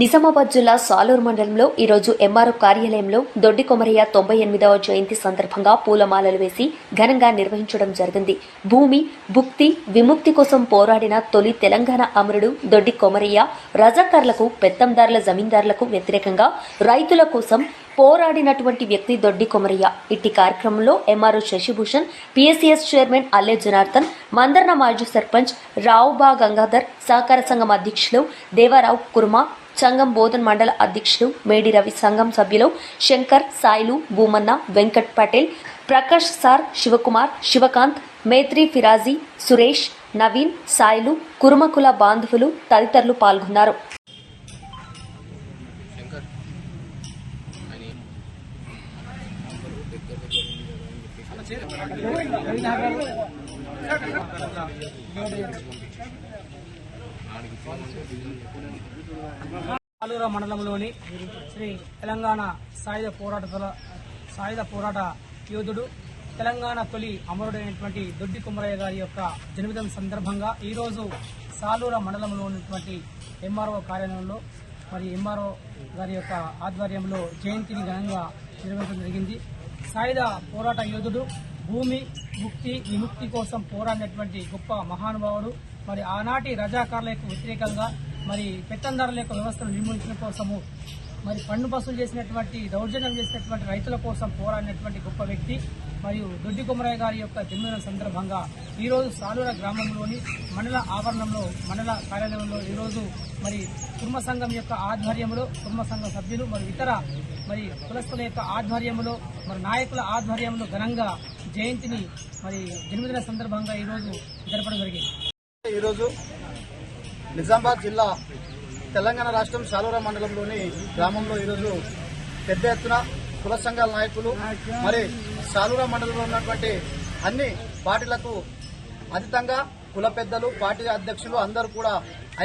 నిజామాబాద్ జిల్లా సాలూరు మండలంలో ఈరోజు ఎంఆర్ఓ కార్యాలయంలో దొడ్డి కొమరయ్య తొంభై ఎనిమిదవ జయంతి సందర్భంగా పూలమాలలు వేసి ఘనంగా నిర్వహించడం జరిగింది. భూమి భుక్తి విముక్తి కోసం పోరాడిన తొలి తెలంగాణ అమరుడు దొడ్డి కొమరయ్య రజాకార్లకు పెత్తందారుల జమీందారులకు వ్యతిరేకంగా రైతుల కోసం పోరాడినటువంటి వ్యక్తి దొడ్డి కొమరయ్య. ఇట్టి కార్యక్రమంలో MRO Shashibhushan PSCS chairman Alle Janardhan Mandarna మాజీ సర్పంచ్ రావుబా గంగాధర్ సహకార సంఘం అధ్యక్షులు దేవారావు కుర్మా సంఘం బోధన్ మండల అధ్యక్షులు మేడి రవి సంఘం సభ్యులు శంకర్ సాయిలు భూమన్న వెంకట్ పటేల్ ప్రకాష్ సార్ శివకుమార్ శివకాంత్ మేత్రి ఫిరాజీ సురేష్ నవీన్ సాయిలు కురుమకుల బాంధవులు తదితరులు పాల్గొన్నారు. ఆలూర మండలంలోని శ్రీ తెలంగాణ సాయుధ పోరాట సాయుధ పోరాట యోధుడు తెలంగాణ తొలి అమరుడైనటువంటి దొడ్డి కుమరయ్య గారి యొక్క జన్మదినం సందర్భంగా ఈరోజు సాలూర మండలంలో ఉన్నటువంటి ఎంఆర్ఓ కార్యాలయంలో మరి ఎంఆర్ఓ గారి యొక్క ఆధ్వర్యంలో జయంతిని ఘనంగా నిర్వహించడం జరిగింది. సాయుధ పోరాట యోధుడు భూమి ముక్తి విముక్తి కోసం పోరాడినటువంటి గొప్ప మహానుభావుడు. మరి ఆనాటి రజాకారుల యొక్క వ్యతిరేకంగా మరి పెత్తందారుల యొక్క వ్యవస్థను నిర్మూలించడం కోసము మరి పన్ను వసూలు చేసినటువంటి దౌర్జన్యం చేసినటువంటి రైతుల కోసం పోరాడినటువంటి గొప్ప వ్యక్తి. మరియు దొడ్డి కుమరయ్య గారి యొక్క జన్మదిన సందర్భంగా ఈరోజు సాలూర గ్రామంలోని మండల ఆవరణంలో మండల కార్యాలయంలో ఈరోజు మరి కుర్మ సంఘం యొక్క ఆధ్వర్యంలో కుర్మ సంఘ సభ్యులు మరి ఇతర మరి కులస్తుల యొక్క ఆధ్వర్యంలో మరి నాయకుల ఆధ్వర్యంలో ఘనంగా జయంతిని మరి జన్మదిన సందర్భంగా ఈరోజు జరపడం జరిగింది. ఈరోజు నిజామాబాద్ జిల్లా తెలంగాణ రాష్ట్రం సాలూరా మండలంలోని గ్రామంలో ఈరోజు పెద్ద ఎత్తున కుల సంఘాల నాయకులు మరి సాలూరా మండలంలో ఉన్నటువంటి అన్ని పార్టీలకు అతీతంగా కుల పెద్దలు పార్టీ అధ్యక్షులు అందరూ కూడా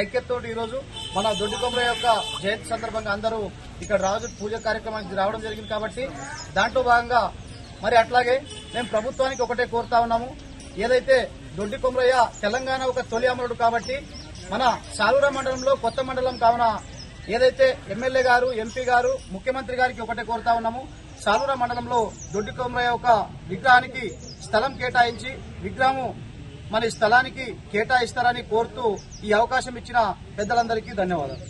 ఐక్యతోటి ఈరోజు మన దొడ్డి యొక్క జయంతి సందర్భంగా అందరూ ఇక్కడ రాజు పూజ కార్యక్రమానికి రావడం జరిగింది కాబట్టి దాంట్లో భాగంగా మరి అట్లాగే మేము ప్రభుత్వానికి ఒకటే కోరుతా ఉన్నాము. ఏదైతే దొడ్డి కొమరయ్య తెలంగాణ ఒక తొలి అమరుడు కాబట్టి మన సాలూర మండలంలో కొత్త మండలం కావున ఏదైతే ఎమ్మెల్యే గారు ఎంపీ గారు ముఖ్యమంత్రి గారికి ఒకటే కోరుతా ఉన్నాము. సాలూర మండలంలో దొడ్డి కొమరయ్య ఒక విగ్రహానికి స్థలం కేటాయించి విగ్రహం మన స్థలానికి కేటాయిస్తారని కోరుతూ ఈ అవకాశం ఇచ్చిన పెద్దలందరికీ ధన్యవాదాలు.